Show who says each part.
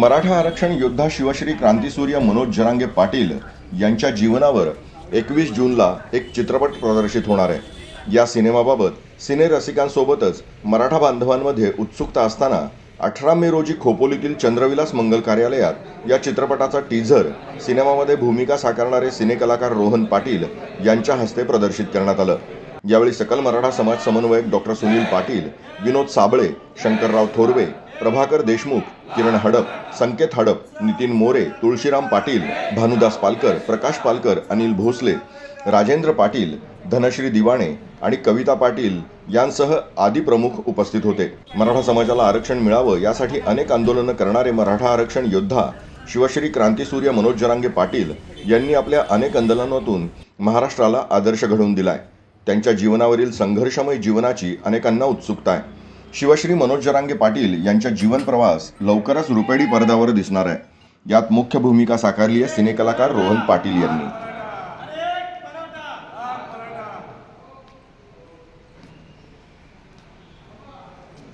Speaker 1: मराठा आरक्षण योद्धा शिवश्री क्रांतीसूर्य मनोज जरांगे पाटील यांच्या जीवनावर एकवीस जूनला एक चित्रपट प्रदर्शित होणार आहे. या सिनेमाबाबत सिने रसिकांसोबतच मराठा बांधवांमध्ये उत्सुकता असताना अठरा मे रोजी खोपोलीतील चंद्रविलास मंगल कार्यालयात या चित्रपटाचा टीझर सिनेमामध्ये भूमिका साकारणारे सिनेकलाकार रोहन पाटील यांच्या हस्ते प्रदर्शित करण्यात आलं. यावेळी सकल मराठा समाज समन्वयक डॉक्टर सुनील पाटील विनोद साबळे शंकरराव थोरवे प्रभाकर देशमुख किरण हडप संकेत हडप नितीन मोरे तुळशीराम पाटील भानुदास पालकर प्रकाश पालकर अनिल भोसले राजेंद्र पाटील धनश्री दिवाणे आणि कविता पाटील यांसह आदी प्रमुख उपस्थित होते. मराठा समाजाला आरक्षण मिळावं यासाठी अनेक आंदोलनं करणारे मराठा आरक्षण योद्धा शिवश्री क्रांतीसूर्य मनोज जरांगे पाटील यांनी आपल्या अनेक आंदोलनातून महाराष्ट्राला आदर्श घडवून दिलाय. त्यांच्या जीवनावरील संघर्षमय जीवनाची अनेकांना उत्सुकता आहे. शिवश्री मनोज जरांगे पाटील यांच्या जीवन प्रवास लवकरच रुपेडी पडद्यावर दिसणार आहे. यात मुख्य भूमिका साकारली आहे सिनेकलाकार रोहन पाटील यांनी.